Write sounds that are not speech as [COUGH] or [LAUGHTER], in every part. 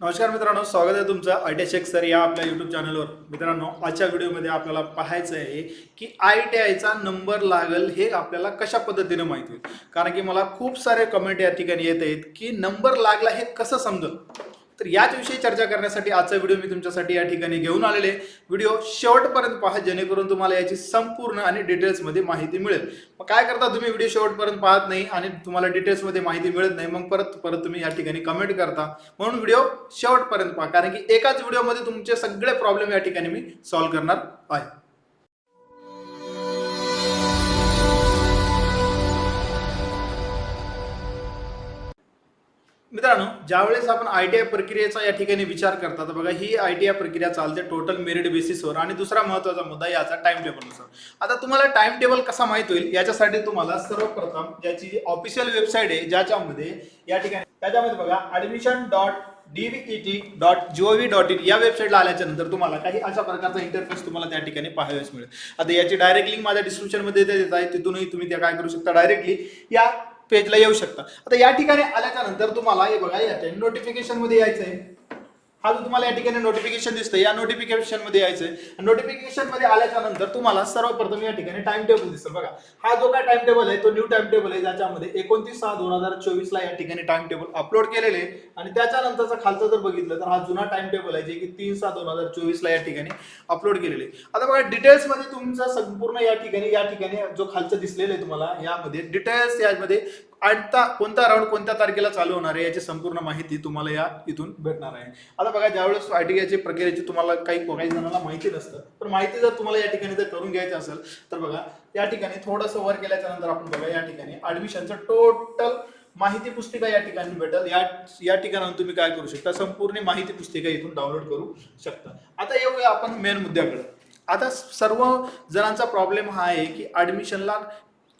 नमस्कार मित्रांनो स्वागत आहे तुमचं आय टी सर या आपल्या यूट्यूब चॅनलवर मित्रांनो आजच्या व्हिडिओमध्ये आपल्याला पाहायचं आहे की आय टी आयचा नंबर लागल हे आपल्याला कशा पद्धतीने माहिती होईल? कारण की मला खूप सारे कमेंट या ठिकाणी येत आहेत की नंबर लागला हे कसं समजल? तर याच विषयी चर्चा करण्यासाठी आजचा व्हिडिओ मी तुमच्यासाठी या ठिकाणी घेऊन आलेले व्हिडिओ शेवटपर्यंत पहा जेणेकरून तुम्हाला याची संपूर्ण आणि डिटेल्समध्ये माहिती मिळेल. मग काय करता तुम्ही? व्हिडिओ शेवटपर्यंत पाहत नाही आणि तुम्हाला डिटेल्समध्ये माहिती मिळत नाही मग परत परत तुम्ही या ठिकाणी कमेंट करता. म्हणून व्हिडिओ शेवटपर्यंत पहा कारण की एकाच व्हिडिओमध्ये तुमचे सगळे प्रॉब्लेम या ठिकाणी मी सॉल्व्ह करणार आहे. मित्रांनो ज्यावेळेस आपण आय टी आय प्रक्रियेचा या ठिकाणी विचार करता तर बघा ही आय टी आय प्रक्रिया चालते टोटल मेरिट बेसिसवर आणि दुसरा महत्त्वाचा मुद्दा याचा टाइम टेबलनुसार आता तुम्हाला टाइम टेबल कसा माहीत होईल याच्यासाठी तुम्हाला सर्वप्रथम ज्याची ऑफिशियल वेबसाईट आहे ज्याच्यामध्ये या ठिकाणी त्याच्यामध्ये बघा admission dot DVET dot GOV dot in या वेबसाईटला आल्याच्यानंतर तुम्हाला काही अशा प्रकारचा इंटरफेस तुम्हाला त्या ठिकाणी पाहायला मिळेल. आता याची डायरेक्ट लिंक माझ्या डिस्क्रिप्शनमध्ये देत आहे तिथूनही तुम्ही त्या काय करू शकता डायरेक्टली या पेजला येऊ शकता. आता या ठिकाणी आल्याच्यानंतर तुम्हाला हे बघा या नोटिफिकेशनमध्ये यायचं आहे हा जो तुम्हाला या ठिकाणी नोटिफिकेशन दिसतं या नोटिफिकेशनमध्ये यायचंय. नोटिफिकेशनमध्ये आल्याच्यानंतर तुम्हाला सर्वप्रथम या ठिकाणी टाइम टेबल दिसेल बघा. हा जो काय टाइम टेबल आहे तो न्यू टाइम टेबल आहे ज्याच्यामध्ये एकोणतीस सहा दोन हजार चोवीस ला या ठिकाणी टाइम टेबल अपलोड केलेले आणि त्याच्यानंतरचा खालचा जर बघितलं तर हा जुना टाइम टेबल आहे जे की तीन सहा दोन हजार चोवीस ला या ठिकाणी अपलोड केलेले आता बघा डिटेल्समध्ये तुमचा संपूर्ण या ठिकाणी या ठिकाणी जो खालचं दिसलेलं आहे तुम्हाला यामध्ये डिटेल्स यामध्ये आता कोणता राऊंड कोणत्या तारखेला चालू होणार आहे याची संपूर्ण माहिती तुम्हाला या इथून भेटणार आहे. आता बघा ज्यावेळेस आय टी आयची प्रक्रियेची तुम्हाला काही काही जणांना माहिती नसतं पण माहिती जर तुम्हाला या ठिकाणी जर करून घ्यायचं असेल तर बघा या ठिकाणी थोडंसं वर केल्याच्यानंतर आपण बघा या ठिकाणी ऍडमिशनचं टोटल माहिती पुस्तिका या ठिकाणी भेटेल. या या ठिकाणाहून तुम्ही काय करू शकता? संपूर्ण माहिती पुस्तिका इथून डाउनलोड करू शकता. आता येऊया आपण मेन मुद्द्याकडे. आता सर्व जणांचा प्रॉब्लेम हा आहे की ऍडमिशनला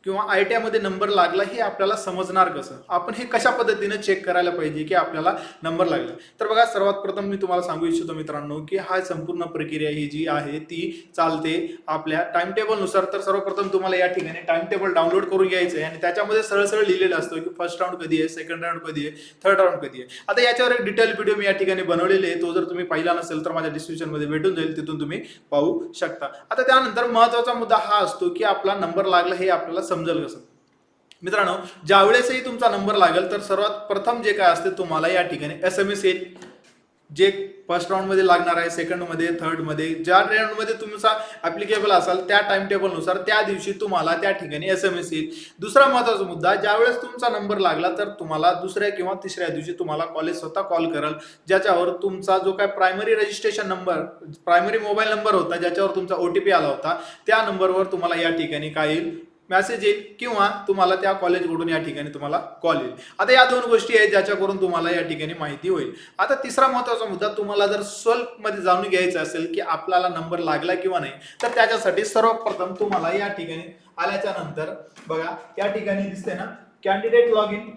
किंवा आय टी आयमध्ये नंबर लागला हे आपल्याला समजणार कसं? आपण हे कशा पद्धतीने चेक करायला पाहिजे की आपल्याला नंबर लागला? तर बघा सर्वात प्रथम मी तुम्हाला सांगू इच्छितो मित्रांनो की हा संपूर्ण प्रक्रिया ही जी आहे ती चालते आपल्या टाइम टेबलनुसार तर सर्वप्रथम तुम्हाला या ठिकाणी टाइम टेबल डाउनलोड करून घ्यायचं आहे आणि त्याच्यामध्ये सरळ सरळ लिहिलेलं असतं की फर्स्ट राऊंड कधी आहे सेकंड राऊंड कधी आहे थर्ड राऊंड कधी आहे. आता याच्यावर एक डिटेल व्हिडिओ मी या ठिकाणी बनवलेले आहे. तो जर तुम्ही पाहिला नसेल तर माझ्या डिस्क्रिप्शनमध्ये भेटून जाईल तिथून तुम्ही पाहू शकता. आता त्यानंतर महत्त्वाचा मुद्दा हा असतो की आपला नंबर लागला हे आपल्याला समजेल कसं? मित्रांनो ज्यावेळेसही तुमचा नंबर लागेल तर सर्वात प्रथम जे काय असते तुम्हाला या ठिकाणी एस एम एस येईल. जे फर्स्ट राऊंडमध्ये लागणार आहे सेकंडमध्ये थर्डमध्ये ज्या राऊंडमध्ये तुमचा ॲप्लिकेबल असाल त्या टाइम टेबलनुसार त्या दिवशी तुम्हाला त्या ठिकाणी एस एम एस येईल. दुसरा महत्त्वाचा मुद्दा ज्यावेळेस तुमचा नंबर लागला तर तुम्हाला दुसऱ्या किंवा तिसऱ्या दिवशी तुम्हाला कॉलेज स्वतः कॉल करेल. ज्याच्यावर तुमचा जो काय primary registration number primary mobile number होता ज्याच्यावर तुमचा ओ टी पी आला होता त्या नंबरवर तुम्हाला या ठिकाणी काय येईल? मेसेज येईल किंवा तुम्हाला त्या कॉलेजकडून या ठिकाणी तुम्हाला कॉल येईल. आता या दोन गोष्टी आहेत ज्याच्याकडून तुम्हाला या ठिकाणी माहिती होईल. आता तिसरा महत्त्वाचा मुद्दा तुम्हाला जर स्वल्पमध्ये जाणून घ्यायचं असेल की आपल्याला नंबर लागला किंवा नाही तर त्याच्यासाठी सर्वप्रथम तुम्हाला या ठिकाणी आल्याच्यानंतर बघा या ठिकाणी दिसते ना कॅन्डिडेट लॉग इन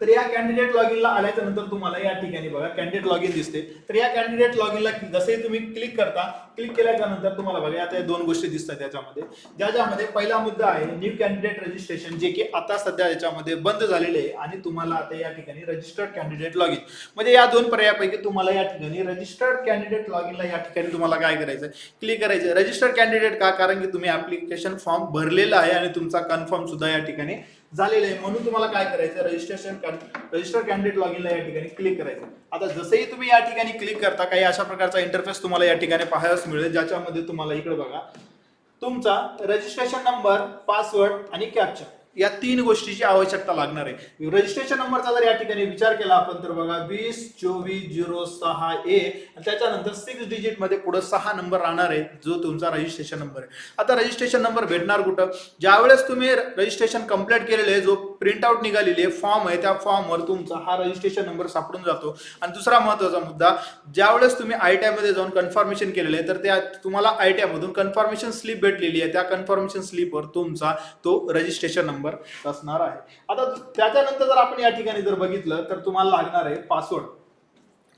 तर या कॅन्डिडेट लॉग इनला आल्याच्यानंतर तुम्हाला या ठिकाणी बघा कॅन्डिडेट लॉग इन दिसते. तर या कॅन्डिडेट लॉग इनला जसे तुम्ही क्लिक करता क्लिक केल्याच्यानंतर तुम्हाला बघा आता या दोन गोष्टी दिसतात याच्यामध्ये. ज्याच्यामध्ये पहिला मुद्दा आहे न्यू कॅन्डिडेट रजिस्ट्रेशन जे की आता सध्या याच्यामध्ये बंद झालेले आहे आणि तुम्हाला आता या ठिकाणी रजिस्टर्ड कॅन्डिडेट लॉग इन म्हणजे या दोन पर्यायापैकी तुम्हाला या ठिकाणी रजिस्टर्ड कॅन्डिडेट लॉग इनला या ठिकाणी तुम्हाला काय करायचं क्लिक करायचं रजिस्टर्ड कॅन्डिडेट का? कारण की तुम्ही ऍप्लिकेशन फॉर्म भरलेला आहे आणि तुमचा कन्फर्म सुद्धा या ठिकाणी झालेलं आहे. म्हणून तुम्हाला काय करायचं? रजिस्ट्रेशन रजिस्टर कॅन्डिडेट लॉग इनला या ठिकाणी क्लिक करायचं. आता जसंही तुम्ही या ठिकाणी क्लिक करता काही अशा प्रकारचा इंटरफेस तुम्हाला या ठिकाणी पाहायला मिळेल ज्याच्यामध्ये तुम्हाला इकडे बघा. तुमचा रजिस्ट्रेशन नंबर पासवर्ड आणि कॅप्चा या तीन गोष्टीची आवश्यकता लागणार आहे. रजिस्ट्रेशन नंबरचा जर या ठिकाणी विचार केला आपण तर बघा वीस चोवीस झिरो सहा ए त्याच्यानंतर सिक्स डिजिटमध्ये पुढे सहा नंबर राहणार आहे जो तुमचा रजिस्ट्रेशन नंबर आहे. आता रजिस्ट्रेशन नंबर भेटणार कुठं? ज्यावेळेस तुम्ही रजिस्ट्रेशन कंप्लीट केलेले आहे जो प्रिंट आउट निघालेली आहे. फॉर्म आहे. त्या फॉर्मवर तुमचा हा रजिस्ट्रेशन नंबर सापडून जातो. आणि दुसरा महत्त्वाचा मुद्दा ज्यावेळेस तुम्ही आय टी मध्ये जाऊन कन्फर्मेशन केलेलं आहे तर त्या तुम्हाला आय टी मधून कन्फर्मेशन स्लिप भेटलेली आहे. त्या कन्फर्मेशन स्लिपवर तुमचा तो रजिस्ट्रेशन नंबर असणार आहे. आता त्याच्यानंतर जर आपण या ठिकाणी जर बघितलं तर तुम्हाला लागणार आहे पासवर्ड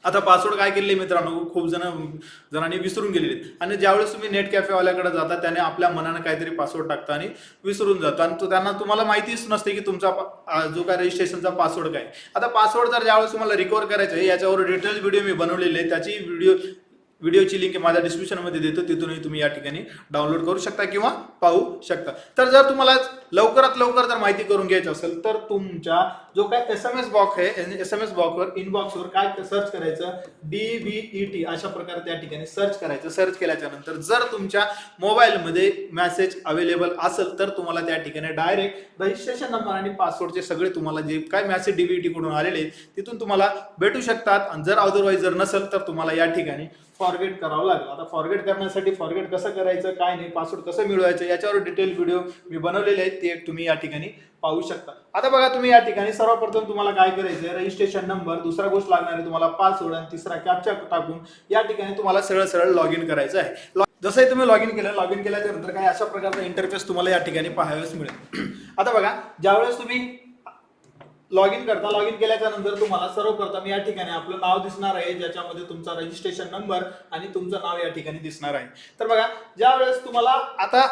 आता पासवर्ड काय केले मित्रांनो? खूप जण जणांनी विसरून गेलेले आहेत. आणि ज्यावेळेस तुम्ही नेट कॅफेवाल्याकडे जाता त्याने आपल्या मनानं काहीतरी पासवर्ड टाकता आणि विसरून जातो. आणि तो त्यांना तुम्हाला माहितीच नसते की तुमचा जो काय रजिस्ट्रेशनचा पासवर्ड काय आता पासवर्ड जर ज्यावेळेस तुम्हाला रिकवर करायचं आहे याच्यावर डिटेल्स व्हिडिओ मी बनवलेले आहे. त्याची व्हिडिओ व्हिडिओची लिंक माझ्या डिस्क्रिप्शनमध्ये देतो तिथूनही तुम्ही या ठिकाणी डाउनलोड करू शकता किंवा पाहू शकता. तर जर तुम्हाला लवकरात लवकर जर माहिती करून घ्यायची असेल तर तुमच्या जो काय एस एम एस बॉक्स आहे एस एम एस बॉक्सवर इनबॉक्सवर काय सर्च करायचं? डी बी ई टी अशा प्रकारे त्या ठिकाणी सर्च करायचं. सर्च केल्याच्यानंतर जर तुमच्या मोबाईलमध्ये मेसेज अवेलेबल असेल तर तुम्हाला त्या ठिकाणी डायरेक्ट रजिस्ट्रेशन नंबर आणि पासवर्डचे सगळे तुम्हाला जे काय मेसेज डीबीटी कडून आलेले आहेत, तिथून तुम्हाला भेटू शकतात. आणि जर अदरवाईज जर नसेल तर तुम्हाला या ठिकाणी फॉरगेट करावं लागलं. आता फॉरगेट करण्यासाठी फॉरगेट कसं करायचं काय नाही पासवर्ड कसं मिळवायचं याच्यावर डिटेल व्हिडिओ मी बनवलेले आहेत ते तुम्ही या ठिकाणी पाहू शकता. आता बघा तुम्ही या ठिकाणी सर्वप्रथम तुम्हाला काय करायचं रजिस्ट्रेशन नंबर दुसरा गोष्ट लागणार आहे तुम्हाला पासवर्ड आणि तिसरा कॅप्चा टाकून या ठिकाणी तुम्हाला सरळ सरळ लॉग इन करायचं आहे. जसंही तुम्ही लॉग इन केलं लॉग इन केल्याच्यानंतर काही काय अशा प्रकारचा इंटरफेस तुम्हाला या ठिकाणी पाहाव्यास मिळेल. [CLEARS THROAT] आता बघा ज्यावेळेस तुम्ही लॉग इन करता लॉग इन केल्याच्यानंतर तुम्हाला सर्वप्रथम या ठिकाणी आपलं नाव दिसणार आहे ज्याच्यामध्ये तुमचा रजिस्ट्रेशन नंबर आणि तुमचं नाव या ठिकाणी दिसणार आहे. तर बघा ज्या वेळेस तुम्हाला आता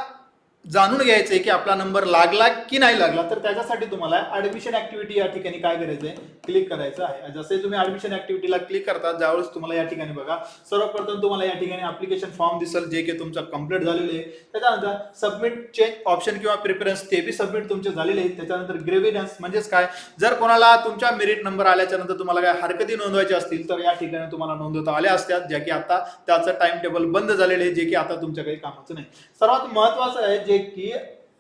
जाणून घ्यायचं आहे की आपला नंबर लागला की नाही लागला तर त्याच्यासाठी तुम्हाला ऍडमिशन ऍक्टिव्हिटी या ठिकाणी काय करायचं आहे क्लिक करायचं आहे. जसे तुम्ही ऍडमिशन ऍक्टिव्हिटीला क्लिक करता ज्यावेळेस तुम्हाला या ठिकाणी बघा सर्वप्रथम तुम्हाला या ठिकाणी ऍप्लिकेशन फॉर्म दिसेल जे की तुमचं कंप्लीट झालेले आहे. त्याच्यानंतर सबमिट चेक ऑप्शन किंवा प्रिफरन्स ते बी सबमिट तुमचे झालेले आहेत. त्याच्यानंतर ग्रेव्हिडन्स म्हणजेच काय? जर कोणाला तुमच्या मेरिट नंबर आल्याच्यानंतर तुम्हाला काय हरकती नोंदवायच्या असतील तर या ठिकाणी तुम्हाला नोंदवता आल्या असतात ज्या की आता त्याचं टाइम टेबल बंद झालेले आहे जे की आता तुमच्या काही कामाचं नाही. सर्वात महत्वाचं आहे जे की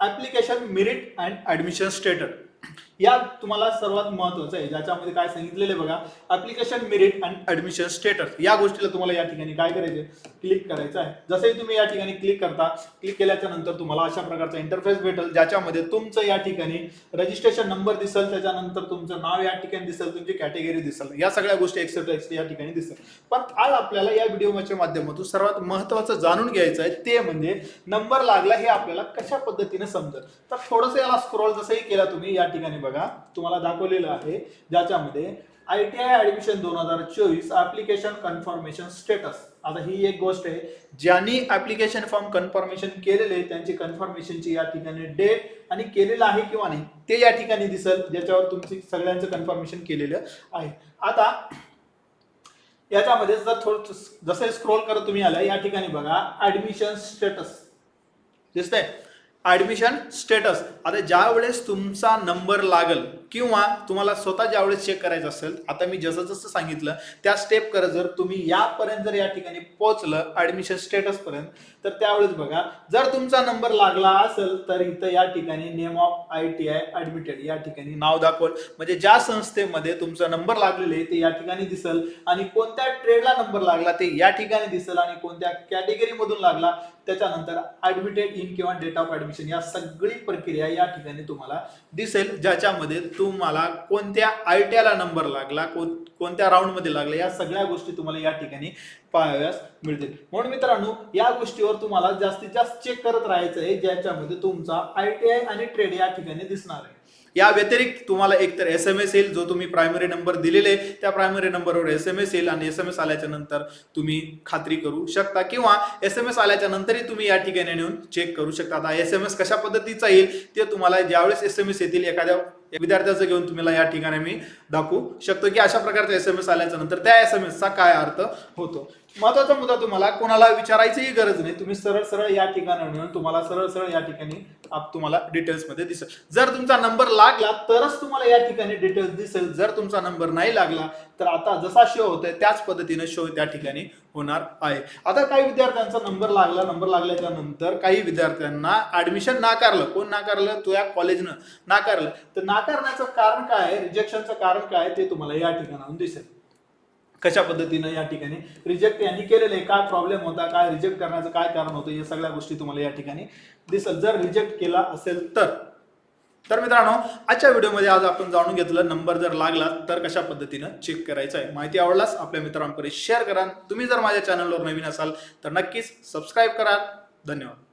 application merit and admission status या तुम्हाला सर्वात महत्वाचं आहे ज्याच्यामध्ये काय सांगितलेलं आहे बघा application merit and admission status या गोष्टीला तुम्हाला या ठिकाणी काय करायचे क्लिक करायचं आहे. जसंही तुम्ही या ठिकाणी क्लिक करता क्लिक केल्याच्यानंतर तुम्हाला अशा प्रकारचा इंटरफेस भेटेल ज्याच्यामध्ये तुमचं या ठिकाणी रजिस्ट्रेशन नंबर दिसेल त्याच्यानंतर तुमचं नाव या ठिकाणी दिसेल तुमची कॅटेगरी दिसेल. या सगळ्या गोष्टी एक्सेप्ट या ठिकाणी दिसेल. पण आज आपल्याला या व्हिडिओच्या माध्यमातून सर्वात महत्वाचं जाणून घ्यायचं आहे ते म्हणजे नंबर लागला हे आपल्याला कशा पद्धतीने समजेल? तर थोडंसं याला स्क्रोल जसंही केला तुम्ही या ठिकाणी बघा तुम्हाला दाखवलेलं आहे ज्याच्यामध्ये आय टी आय ऍडमिशन दोन हजार चोवीस ऍप्लिकेशन कन्फर्मेशन स्टेटस आता ही एक गोष्ट आहे ज्यांनी ऍप्लिकेशन फॉर्म कन्फर्मेशन केलेले त्यांची कन्फर्मेशनची या ठिकाणी डेट आणि केलेलं आहे किंवा नाही ते या ठिकाणी दिसेल ज्याच्यावर तुमची सगळ्यांचं कन्फर्मेशन केलेलं आहे. आता याच्यामध्ये जर थोडं जसं स्क्रोल करत तुम्ही आला या ठिकाणी बघा ऍडमिशन स्टेटस दिसतंय? ऍडमिशन स्टेटस आता ज्या वेळेस तुमचा नंबर लागल किंवा तुम्हाला स्वतः ज्या वेळेस चेक करायचं असेल आता मी जसं जसं सांगितलं त्या स्टेप करत जर तुम्ही यापर्यंत जर या ठिकाणी पोहोचलं ऍडमिशन स्टेटस पर्यंत तर त्यावेळेस बघा जर तुमचा नंबर लागला असेल तर इथं या ठिकाणी name of I T I admitted या ठिकाणी नाव दाखवल. म्हणजे ज्या संस्थेमध्ये तुमचा नंबर लागलेले आहे ते या ठिकाणी दिसल. आणि कोणत्या ट्रेडला नंबर लागला ते या ठिकाणी दिसल. आणि कोणत्या कॅटेगरी मधून लागला त्याच्यानंतर ऍडमिटेड इन किंवा डेट ऑफ ऍडमिशन या सगळी प्रक्रिया या ठिकाणी तुम्हाला दिसेल ज्याच्यामध्ये तुम्हाला कोणत्या आय टी आयला नंबर लागला कोण कोणत्या राऊंडमध्ये लागला या सगळ्या गोष्टी तुम्हाला या ठिकाणी पाहाव्यास मिळतील. म्हणून मित्रांनो या गोष्टीवर तुम्हाला जास्तीत जास्त चेक करत राहायचं आहे ज्याच्यामध्ये तुमचा आय टी आय आणि ट्रेड या ठिकाणी दिसणार आहे. या व्यतिरिक्त तुम्हाला एकतर एस एम एस येईल जो तुम्ही प्रायमरी नंबर दिलेले त्या प्रायमरी नंबरवर एस एम एस येईल आणि एस एम एस आल्याच्यानंतर तुम्ही खात्री करू शकता. किंवा एस एम एस आल्याच्या नंतरही तुम्ही या ठिकाणी नेऊन चेक करू शकता. आता एस एम एस कशा पद्धतीचा येईल ते तुम्हाला ज्यावेळेस एस एम एस येतील एखाद्या विद्यार्थ्याचं घेऊन तुम्हाला या ठिकाणी मी दाखवू शकतो की अशा प्रकारचा एस एम एस आल्याच्यानंतर त्या एस एम एसचा काय अर्थ होतो. महत्त्वाचा मुद्दा तुम्हाला कोणाला विचारायचीही गरज नाही. तुम्ही सरळ सरळ या ठिकाणी तुम्हाला सरळ सरळ या ठिकाणी आप तुम्हाला डिटेल्समध्ये दिसेल. जर तुमचा नंबर लागला तरच तुम्हाला या ठिकाणी डिटेल्स दिसेल. जर तुमचा नंबर नाही लागला तर आता जसा शो होतोय त्याच पद्धतीने शो त्या ठिकाणी होणार आहे. आता काही विद्यार्थ्यांचा नंबर लागला नंबर लागल्याच्या नंतर काही विद्यार्थ्यांना ऍडमिशन नाकारलं. कोण नाकारलं? तो या कॉलेजनं नाकारलं. तर नाकारण्याचं कारण काय आहे? रिजेक्शनचं कारण काय ते तुम्हाला या ठिकाणाहून दिसेल. कशा पद्धतीनं या ठिकाणी? रिजेक्ट यांनी केलेलं आहे. काय प्रॉब्लेम होता? काय रिजेक्ट करण्याचं काय कारण होतं? या सगळ्या गोष्टी तुम्हाला या ठिकाणी दिसल. जर रिजेक्ट केला असेल तर. तर मित्रांनो आजच्या व्हिडिओमध्ये आज आपण जाणून घेतलं नंबर जर लागला तर कशा पद्धतीनं चेक करायचं आहे. माहिती आवडलास आपल्या मित्रांपर्यंत शेअर करा. तुम्ही जर माझ्या चॅनलवर नवीन असाल तर नक्कीच सबस्क्राईब करा. धन्यवाद.